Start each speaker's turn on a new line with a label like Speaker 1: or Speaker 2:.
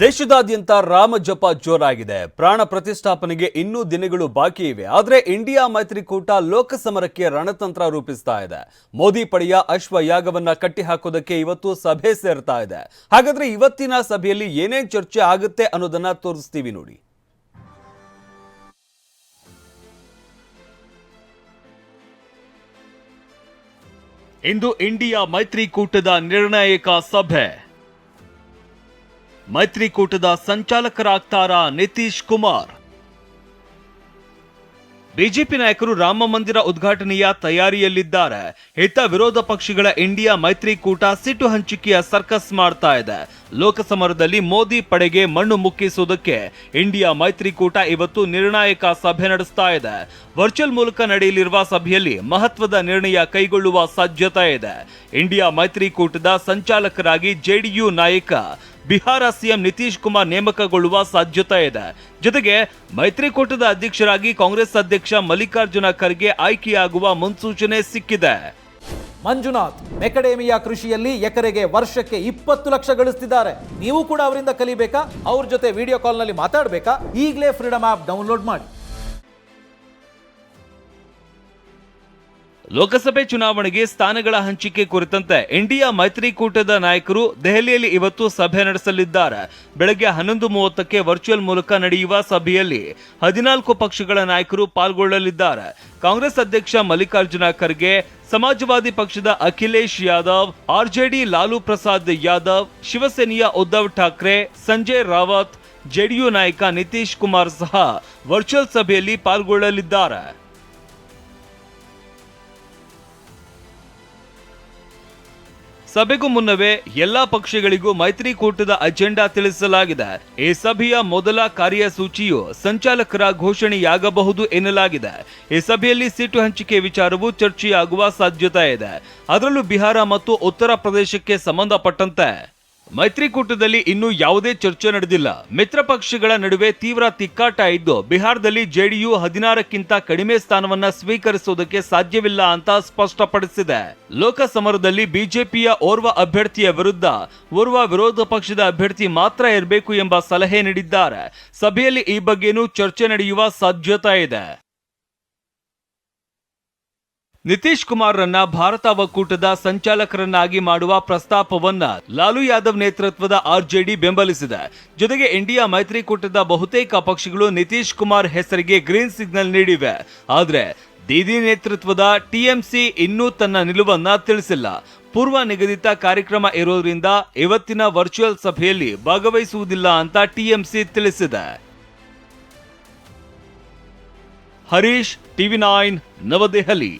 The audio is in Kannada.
Speaker 1: ದೇಶದಾದ್ಯಂತ ರಾಮ ಜಪ ಜೋರಾಗಿದೆ. ಪ್ರಾಣ ಪ್ರತಿಷ್ಠಾಪನೆಗೆ ಇನ್ನೂ ದಿನಗಳು ಬಾಕಿ ಇವೆ. ಆದರೆ ಇಂಡಿಯಾ ಮೈತ್ರಿಕೂಟ ಲೋಕಸಮರಕ್ಕೆ ರಣತಂತ್ರ ರೂಪಿಸ್ತಾ ಇದೆ. ಮೋದಿ ಪಡೆಯ ಅಶ್ವಯಾಗವನ್ನ ಕಟ್ಟಿಹಾಕೋದಕ್ಕೆ ಇವತ್ತು ಸಭೆ ಸೇರ್ತಾ ಇದೆ. ಹಾಗಾದ್ರೆ ಇವತ್ತಿನ ಸಭೆಯಲ್ಲಿ ಏನೇನ್ ಚರ್ಚೆ ಆಗುತ್ತೆ ಅನ್ನೋದನ್ನ ತೋರಿಸ್ತೀವಿ ನೋಡಿ. ಇಂದು ಇಂಡಿಯಾ ಮೈತ್ರಿಕೂಟದ ನಿರ್ಣಾಯಕ ಸಭೆ. ಮೈತ್ರಿಕೂಟದ ಸಂಚಾಲಕರಾಗ್ತಾರಾ ನಿತೀಶ್ ಕುಮಾರ್. ಬಿಜೆಪಿ ನಾಯಕರು ರಾಮ ಮಂದಿರ ಉದ್ಘಾಟನೆಯ ತಯಾರಿಯಲ್ಲಿದ್ದಾರೆ. ಹಿತ ವಿರೋಧ ಪಕ್ಷಗಳ ಇಂಡಿಯಾ ಮೈತ್ರಿಕೂಟ ಸಿಟ್ಟು ಹಂಚಿಕೆಯ ಸರ್ಕಸ್ ಮಾಡ್ತಾ ಇದೆ. ಲೋಕಸಮರದಲ್ಲಿ ಮೋದಿ ಪಡೆಗೆ ಮಣ್ಣು ಮುಕ್ಕಿಸುವುದಕ್ಕೆ ಇಂಡಿಯಾ ಮೈತ್ರಿಕೂಟ ಇವತ್ತು ನಿರ್ಣಾಯಕ ಸಭೆ ನಡೆಸ್ತಾ ಇದೆ. ವರ್ಚುವಲ್ ಮೂಲಕ ನಡೆಯಲಿರುವ ಸಭೆಯಲ್ಲಿ ಮಹತ್ವದ ನಿರ್ಣಯ ಕೈಗೊಳ್ಳುವ ಸಾಧ್ಯತೆ ಇದೆ. ಇಂಡಿಯಾ ಮೈತ್ರಿಕೂಟದ ಸಂಚಾಲಕರಾಗಿ ಜೆಡಿಯು ನಾಯಕ ಬಿಹಾರ ಸಿಎಂ ನಿತೀಶ್ ಕುಮಾರ್ ನೇಮಕಗೊಳ್ಳುವ ಸಾಧ್ಯತೆ ಇದೆ. ಜೊತೆಗೆ ಮೈತ್ರಿಕೂಟದ ಅಧ್ಯಕ್ಷರಾಗಿ ಕಾಂಗ್ರೆಸ್ ಅಧ್ಯಕ್ಷ ಮಲ್ಲಿಕಾರ್ಜುನ ಖರ್ಗೆ ಆಯ್ಕೆಯಾಗುವ ಮುನ್ಸೂಚನೆ ಸಿಕ್ಕಿದೆ.
Speaker 2: ಮಂಜುನಾಥ್, ಮೆಕಡೇಮಿಯಾ ಕೃಷಿಯಲ್ಲಿ ಎಕರೆಗೆ ವರ್ಷಕ್ಕೆ ಇಪ್ಪತ್ತು ಲಕ್ಷ ಗಳಿಸ್ತಿದ್ದಾರೆ. ನೀವು ಕೂಡ ಅವರಿಂದ ಕಲಿಬೇಕಾ? ಅವ್ರ ಜೊತೆ ವಿಡಿಯೋ ಕಾಲ್ನಲ್ಲಿ ಮಾತಾಡಬೇಕಾ? ಈಗಲೇ ಫ್ರೀಡಮ್ ಆಪ್ ಡೌನ್ಲೋಡ್ ಮಾಡಿ.
Speaker 1: ಲೋಕಸಭೆ ಚುನಾವಣೆಗೆ ಸ್ಥಾನಗಳ ಹಂಚಿಕೆ ಕುರಿತಂತೆ ಇಂಡಿಯಾ ಮೈತ್ರಿಕೂಟದ ನಾಯಕರು ದೆಹಲಿಯಲ್ಲಿ ಇವತ್ತು ಸಭೆ ನಡೆಸಲಿದ್ದಾರೆ. ಬೆಳಗ್ಗೆ ಹನ್ನೊಂದು ಮೂವತ್ತಕ್ಕೆ ವರ್ಚುವಲ್ ಮೂಲಕ ನಡೆಯುವ ಸಭೆಯಲ್ಲಿ ಹದಿನಾಲ್ಕು ಪಕ್ಷಗಳ ನಾಯಕರು ಪಾಲ್ಗೊಳ್ಳಲಿದ್ದಾರೆ. ಕಾಂಗ್ರೆಸ್ ಅಧ್ಯಕ್ಷ ಮಲ್ಲಿಕಾರ್ಜುನ ಖರ್ಗೆ, ಸಮಾಜವಾದಿ ಪಕ್ಷದ ಅಖಿಲೇಶ್ ಯಾದವ್ ಆರ್ಜೆಡಿ ಲಾಲು ಪ್ರಸಾದ್ ಯಾದವ್, ಶಿವಸೇನೆಯ ಉದ್ಧವ್ ಠಾಕ್ರೆ, ಸಂಜಯ್ ರಾವತ್, ಜೆಡಿಯು ನಾಯಕ ನಿತೀಶ್ ಕುಮಾರ್ ಸಹ ವರ್ಚುವಲ್ ಸಭೆಯಲ್ಲಿ ಪಾಲ್ಗೊಳ್ಳಲಿದ್ದಾರೆ. ಸಭೆಗೂ ಮುನ್ನವೇ ಎಲ್ಲಾ ಪಕ್ಷಗಳಿಗೂ ಮೈತ್ರಿಕೂಟದ ಅಜೆಂಡಾ ತಿಳಿಸಲಾಗಿದೆ. ಈ ಸಭೆಯ ಮೊದಲ ಕಾರ್ಯಸೂಚಿಯು ಸಂಚಾಲಕರ ಘೋಷಣೆಯಾಗಬಹುದು ಎನ್ನಲಾಗಿದೆ. ಈ ಸಭೆಯಲ್ಲಿ ಸೀಟು ಹಂಚಿಕೆ ವಿಚಾರವು ಚರ್ಚೆಯಾಗುವ ಸಾಧ್ಯತೆ ಇದೆ. ಅದರಲ್ಲೂ ಬಿಹಾರ ಮತ್ತು ಉತ್ತರ ಪ್ರದೇಶಕ್ಕೆ ಸಂಬಂಧಪಟ್ಟಂತೆ ಮೈತ್ರಿಕೂಟದಲ್ಲಿ ಇನ್ನೂ ಯಾವುದೇ ಚರ್ಚೆ ನಡೆದಿಲ್ಲ. ಮಿತ್ರ ಪಕ್ಷಗಳ ನಡುವೆ ತೀವ್ರ ತಿಕ್ಕಾಟ ಇದ್ದು ಬಿಹಾರದಲ್ಲಿ ಜೆಡಿಯು ಹದಿನಾರಕ್ಕಿಂತ ಕಡಿಮೆ ಸ್ಥಾನವನ್ನ ಸ್ವೀಕರಿಸುವುದಕ್ಕೆ ಸಾಧ್ಯವಿಲ್ಲ ಅಂತ ಸ್ಪಷ್ಟಪಡಿಸಿದೆ. ಲೋಕಸಮರದಲ್ಲಿ ಬಿಜೆಪಿಯ ಓರ್ವ ಅಭ್ಯರ್ಥಿಯ ವಿರುದ್ಧ ಓರ್ವ ವಿರೋಧ ಪಕ್ಷದ ಅಭ್ಯರ್ಥಿ ಮಾತ್ರ ಇರಬೇಕು ಎಂಬ ಸಲಹೆ ನೀಡಿದ್ದಾರೆ. ಸಭೆಯಲ್ಲಿ ಈ ಬಗ್ಗೆನೂ ಚರ್ಚೆ ನಡೆಯುವ ಸಾಧ್ಯತೆ ಇದೆ. ನಿತೀಶ್ ಕುಮಾರ್ರನ್ನ ಭಾರತ ಒಕ್ಕೂಟದ ಸಂಚಾಲಕರನ್ನಾಗಿ ಮಾಡುವ ಪ್ರಸ್ತಾಪವನ್ನ ಲಾಲು ಯಾದವ್ ನೇತೃತ್ವದ ಆರ್ಜೆಡಿ ಬೆಂಬಲಿಸಿದೆ. ಜೊತೆಗೆ ಇಂಡಿಯಾ ಮೈತ್ರಿಕೂಟದ ಬಹುತೇಕ ಪಕ್ಷಗಳು ನಿತೀಶ್ ಕುಮಾರ್ ಹೆಸರಿಗೆ ಗ್ರೀನ್ ಸಿಗ್ನಲ್ ನೀಡಿವೆ. ಆದರೆ ದೀದಿ ನೇತೃತ್ವದ ಟಿಎಂಸಿ ಇನ್ನೂ ತನ್ನ ನಿಲುವನ್ನ ತಿಳಿಸಿಲ್ಲ. ಪೂರ್ವ ನಿಗದಿತ ಕಾರ್ಯಕ್ರಮ ಇರೋದ್ರಿಂದ ಇವತ್ತಿನ ವರ್ಚುವಲ್ ಸಭೆಯಲ್ಲಿ ಭಾಗವಹಿಸುವುದಿಲ್ಲ ಅಂತ ಟಿಎಂಸಿ ತಿಳಿಸಿದೆ. Harish, TV nine New Delhi.